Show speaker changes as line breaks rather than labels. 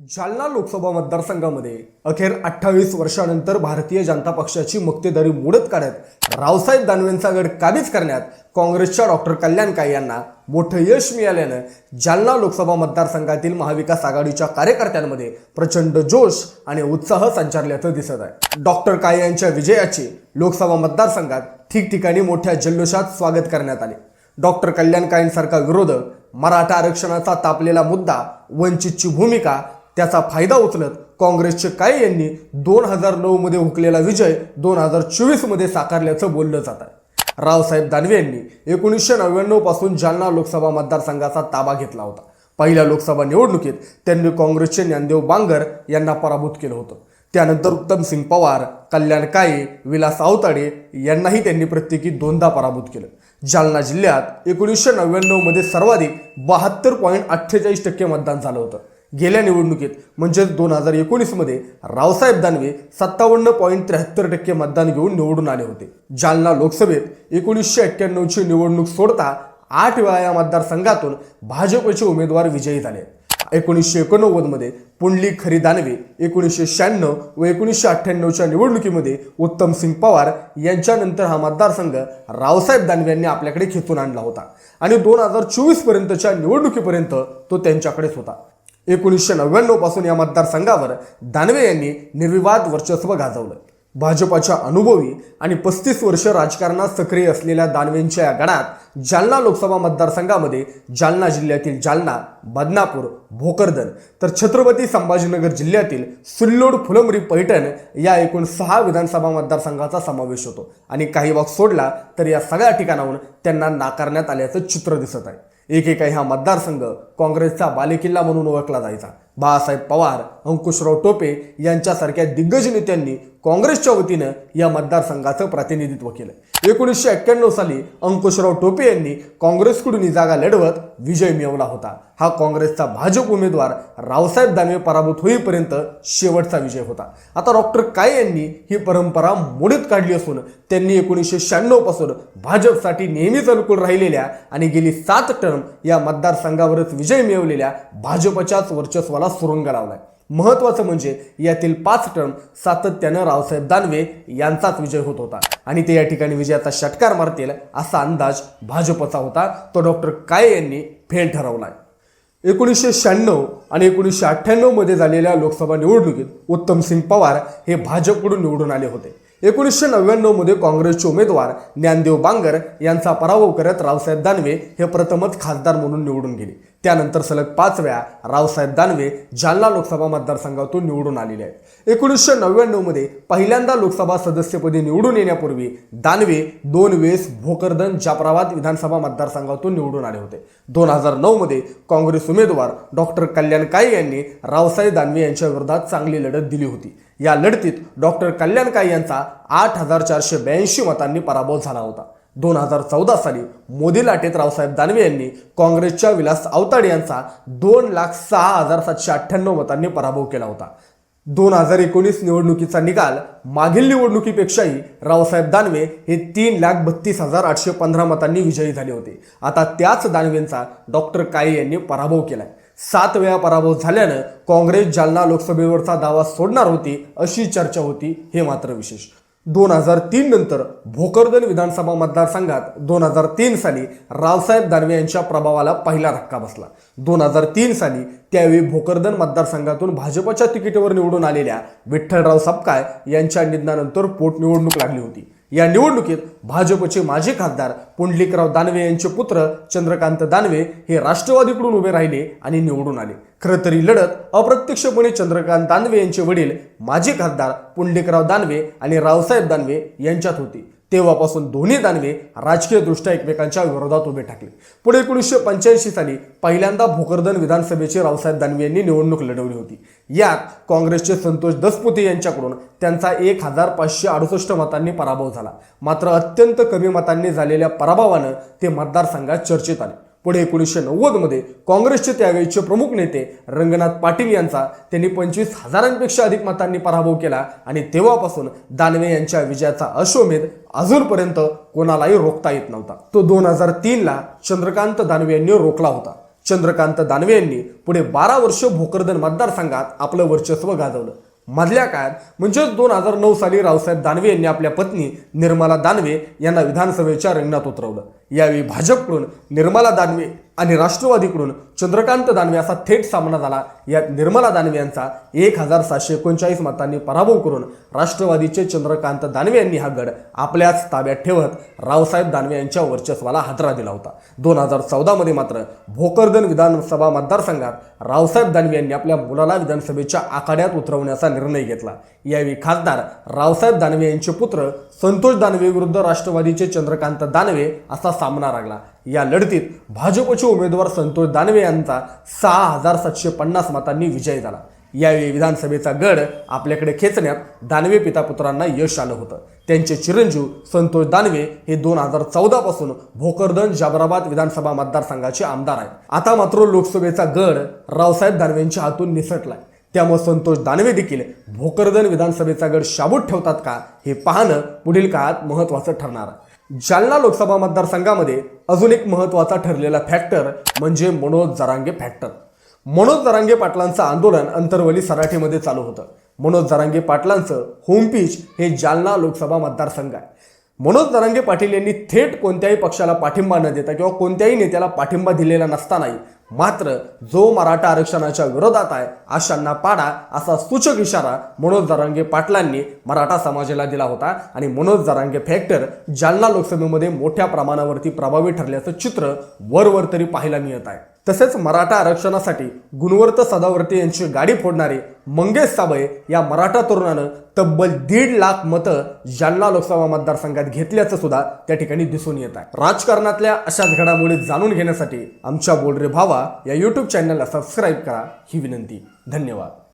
जालना लोकसभा मतदारसंघामध्ये अखेर अठ्ठावीस वर्षानंतर भारतीय जनता पक्षाची मक्तेदारी मोडत काढत रावसाहेब दानवेंचा गड काबीज करण्यात काँग्रेसच्या डॉक्टर कल्याण यांना मोठं यश मिळाल्यानं जालना लोकसभा मतदारसंघातील महाविकास आघाडीच्या कार्यकर्त्यांमध्ये प्रचंड जोश आणि उत्साह संचारल्याचं दिसत आहे. डॉक्टर काय यांच्या विजयाचे लोकसभा मतदारसंघात ठिकठिकाणी मोठ्या जल्लोषात स्वागत करण्यात आले. डॉक्टर कल्याणकायांसारखा विरोधक मराठा आरक्षणाचा तापलेला मुद्दा वंचितची भूमिका त्याचा फायदा उचलत काँग्रेसचे काय यांनी दोन हजार नऊमध्ये हुकलेला विजय दोन हजार चोवीसमध्ये साकारल्याचं बोललं जात आहे. रावसाहेब दानवे यांनी एकोणीसशे नव्याण्णवपासून जालना लोकसभा मतदारसंघाचा ताबा घेतला होता. पहिल्या लोकसभा निवडणुकीत त्यांनी काँग्रेसचे ज्ञानदेव बांगर यांना पराभूत केलं होतं. त्यानंतर उत्तमसिंग पवार कल्याण काळे विलास आवताडे यांनाही त्यांनी प्रत्येकी दोनदा पराभूत केलं. जालना जिल्ह्यात एकोणीसशे नव्याण्णवमध्ये सर्वाधिक बहात्तर पॉईंट अठ्ठेचाळीस टक्के मतदान झालं होतं. गेल्या निवडणुकीत म्हणजेच दोन हजार एकोणीसमध्ये रावसाहेब दानवे सत्तावन्न पॉईंट त्र्याहत्तर टक्के मतदान घेऊन निवडून आले होते. जालना लोकसभेत एकोणीसशे अठ्ठ्याण्णवची निवडणूक सोडता आठ वेळा या मतदारसंघातून भाजपचे उमेदवार विजयी झाले. एकोणीसशे एकोणनव्वदमध्ये पुंडली खरी दानवे एकोणीसशे शहाण्णव व एकोणीसशे अठ्ठ्याण्णवच्या निवडणुकीमध्ये उत्तम सिंग पवार यांच्यानंतर हा मतदारसंघ रावसाहेब दानवे यांनी आपल्याकडे खेचून आणला होता. आणि दोन हजार चोवीसपर्यंतच्या निवडणुकीपर्यंत तो त्यांच्याकडेच होता. एकोणीसशे नव्याण्णवपासून या मतदारसंघावर दानवे यांनी निर्विवाद वर्चस्व गाजवलं. भाजपाच्या अनुभवी आणि पस्तीस वर्ष राजकारणात सक्रिय असलेल्या दानवेंच्या या गणात जालना लोकसभा मतदारसंघामध्ये जालना जिल्ह्यातील जालना बदनापूर भोकरदन तर छत्रपती संभाजीनगर जिल्ह्यातील सुल्लोड फुलंब्री पैठण या एकूण सहा विधानसभा मतदारसंघाचा समावेश होतो. आणि काही भाग सोडला तर या सगळ्या ठिकाणाहून त्यांना नाकारण्यात आल्याचं चित्र दिसत आहे. एकेका हा मतदारसंघ काँग्रेसचा बालेकिल्ला म्हणून ओळखला जायचा. बाळासाहेब पवार अंकुशराव टोपे यांच्यासारख्या दिग्गज नेत्यांनी काँग्रेसच्या वतीनं या मतदारसंघाचं प्रतिनिधित्व केलं. एकोणीसशे एक्क्याण्णव साली अंकुशराव टोपे यांनी काँग्रेसकडून ही जागा लढवत विजय मिळवला होता. हा काँग्रेसचा भाजप उमेदवार रावसाहेब दानवे पराभूत होईपर्यंत शेवटचा विजय होता. आता डॉक्टर काय यांनी ही परंपरा मोडीत काढली असून त्यांनी एकोणीसशे शहाण्णवपासून भाजपसाठी नेहमीच अनुकूल राहिलेल्या आणि गेली सात टर्म या मतदारसंघावरच विजय मिळवलेल्या भाजपच्याच वर्चस्वाला सुरुंग लावलाय महत्त्वाचं म्हणजे यातील पाच टर्म सातत्यानं रावसाहेब दानवे यांचाच विजय होत होता. आणि ते या ठिकाणी विजयाचा षटकार मारतील असा अंदाज भाजपचा होता. तो डॉक्टर काळे यांनी फेल ठरवलाय. एकोणीसशे शहाण्णव आणि एकोणीसशे अठ्ठ्याण्णवमध्ये झालेल्या लोकसभा निवडणुकीत उत्तम सिंग पवार हे भाजपकडून निवडून आले होते. एकोणीसशे नव्याण्णवमध्ये काँग्रेसचे उमेदवार ज्ञानदेव बांगर यांचा पराभव करत रावसाहेब दानवे हे प्रथमच खासदार म्हणून निवडून गेले. त्यानंतर सलग पाच वेळा रावसाहेब दानवे जालना लोकसभा मतदारसंघातून निवडून आलेले आहेत. एकोणीसशे नव्याण्णवमध्ये पहिल्यांदा लोकसभा सदस्यपदी निवडून येण्यापूर्वी दानवे दोन वेळेस भोकरदन जाफराबाद विधानसभा मतदारसंघातून निवडून आले होते. दोन हजार नऊमध्ये काँग्रेस उमेदवार डॉक्टर कल्याण काळे यांनी रावसाहेब दानवे यांच्या विरोधात चांगली लढत दिली होती. या लढतीत डॉक्टर कल्याण काळे यांचा आठ हजार चारशे ब्याऐंशी मतांनी पराभव झाला होता. दोन हजार चौदा साली मोदी लाटेत रावसाहेब दानवे यांनी काँग्रेसच्या विलास आवताडे यांचा दोन लाख सहा हजार सातशे अठ्ठ्याण्णव मतांनी पराभव केला होता. दोन हजार एकोणीस निवडणुकीचा निकाल मागील निवडणुकीपेक्षाही रावसाहेब दानवे हे तीन लाख बत्तीस हजार आठशे पंधरा मतांनी विजयी झाले होते. आता त्याच दानवेंचा डॉक्टर काळे यांनी पराभव केलाय. सात वेळा पराभव झाल्यानं काँग्रेस जालना लोकसभेवरचा दावा सोडणार होती अशी चर्चा होती हे मात्र विशेष. दोन हजार तीन नंतर भोकरदन विधानसभा मतदारसंघात दोन हजार तीन साली रावसाहेब दानवे यांच्या प्रभावाला पहिला धक्का बसला. दोन हजार तीन साली त्यावेळी भोकरदन मतदारसंघातून भाजपच्या तिकीटवर निवडून आलेल्या विठ्ठलराव सपकाळ यांच्या निधनानंतर पोटनिवडणूक लागली होती. या निवडणुकीत भाजपचे माजी खासदार पुंडलिकराव दानवे यांचे पुत्र चंद्रकांत दानवे हे राष्ट्रवादीकडून उभे राहिले आणि निवडून आले. खरं तरी लढत अप्रत्यक्षपणे चंद्रकांत दानवे यांचे वडील माजी खासदार पुंडलिकराव दानवे आणि रावसाहेब दानवे यांच्यात होती. तेव्हापासून दोन्ही दानवे राजकीयदृष्ट्या एकमेकांच्या विरोधात उभे ठाकले. पुढे एकोणीसशे पंच्याऐंशी साली पहिल्यांदा भोकरदन विधानसभेची रावसाहेब दानवे यांनी निवडणूक लढवली होती. यात काँग्रेसचे संतोष दसपुते यांच्याकडून त्यांचा एक हजार पाचशे अडुसष्ट मतांनी पराभव झाला. मात्र अत्यंत कमी मतांनी झालेल्या पराभवानं ते मतदारसंघात चर्चेत आले. पुढे एकोणीसशे नव्वदमध्ये काँग्रेसचे त्यावेळीचे प्रमुख नेते रंगनाथ पाटील यांचा त्यांनी पंचवीस हजारांपेक्षा अधिक मतांनी पराभव केला आणि तेव्हापासून दानवे यांच्या विजयाचा अश्वमेध अजूनपर्यंत कोणालाही रोखता येत नव्हता. तो दोन हजार तीनला चंद्रकांत दानवे यांनी रोखला होता. चंद्रकांत दानवे यांनी पुढे बारा वर्ष भोकरदन मतदारसंघात आपलं वर्चस्व गाजवलं. मधल्या काळात म्हणजेच दोन हजार नऊ साली रावसाहेब दानवे यांनी आपल्या पत्नी निर्मला दानवे यांना विधानसभेच्या रिंगणात उतरवलं. यावेळी भाजपकडून निर्मला दानवे आणि राष्ट्रवादीकडून चंद्रकांत दानवे असा थेट सामना झाला. यात निर्मला दानवे यांचा एक हजार सातशे एकोणचाळीस मतांनी पराभव करून राष्ट्रवादीचे चंद्रकांत दानवे यांनी हा गड आपल्याच ताब्यात ठेवत रावसाहेब दानवे यांच्या वर्चस्वाला हादरा दिला होता. दोन हजार चौदामध्ये मात्र भोकरदन विधानसभा मतदारसंघात रावसाहेब दानवे यांनी आपल्या मुलाला विधानसभेच्या आखाड्यात उतरवण्याचा निर्णय घेतला. यावेळी खासदार रावसाहेब दानवे यांचे पुत्र संतोष दानवे विरुद्ध राष्ट्रवादीचे चंद्रकांत दानवे असा सामना लागला. या लढतीत भाजपचे उमेदवार संतोष दानवे यांचा सहा हजार सातशे पन्नास मतांनी विजय झाला. यावेळी विधानसभेचा गड आपल्याकडे खेचण्यात दानवे पितापुत्रांना यश आलं होतं. त्यांचे चिरंजीव संतोष दानवे हे दोन हजार चौदापासून भोकरदन जाबराबाद विधानसभा मतदारसंघाचे आमदार आहेत. आता मात्र लोकसभेचा गड रावसाहेब दानवेंच्या हातून निसटलाय. त्यामुळे संतोष दानवे देखील भोकरदन विधानसभेचा गड शाबूत ठेवतात का हे पाहणं पुढील काळात महत्त्वाचं ठरणार आहे. जालना लोकसभा मतदारसंघामध्ये अजून एक महत्त्वाचा ठरलेला फॅक्टर म्हणजे मनोज जरांगे फॅक्टर मनोज जरांगे पाटलांचं आंदोलन अंतरवली सराठीमध्ये चालू होतं. मनोज जरांगे पाटलांचं होम पिच हे जालना लोकसभा मतदारसंघ आहे. मनोज जरांगे पाटील यांनी थेट कोणत्याही पक्षाला पाठिंबा न देता किंवा कोणत्याही नेत्याला पाठिंबा दिलेला नसतानाही मात्र जो मराठा आरक्षणाच्या विरोधात आहे अशांना पाडा असा सूचक इशारा मनोज जरांगे पाटलांनी मराठा समाजाला दिला होता. आणि मनोज जरांगे फॅक्टर जालना लोकसभेमध्ये मोठ्या प्रमाणावरती प्रभावी ठरल्याचं चित्र वरवर तरी पाहायला मिळत आहे. तसेच मराठा आरक्षणासाठी गुणवर्त सदावर्ते यांची गाडी फोडणारे मंगेश साबळे या मराठा तरुणानं तब्बल दीड लाख मतं जालना लोकसभा मतदारसंघात घेतल्याचं सुद्धा त्या ठिकाणी दिसून येत आहे. राजकारणातल्या अशाच घडामोडी जाणून घेण्यासाठी आमच्या बोलरे भावा या यूट्यूब चॅनलला सबस्क्राईब करा. ही विनंती. धन्यवाद.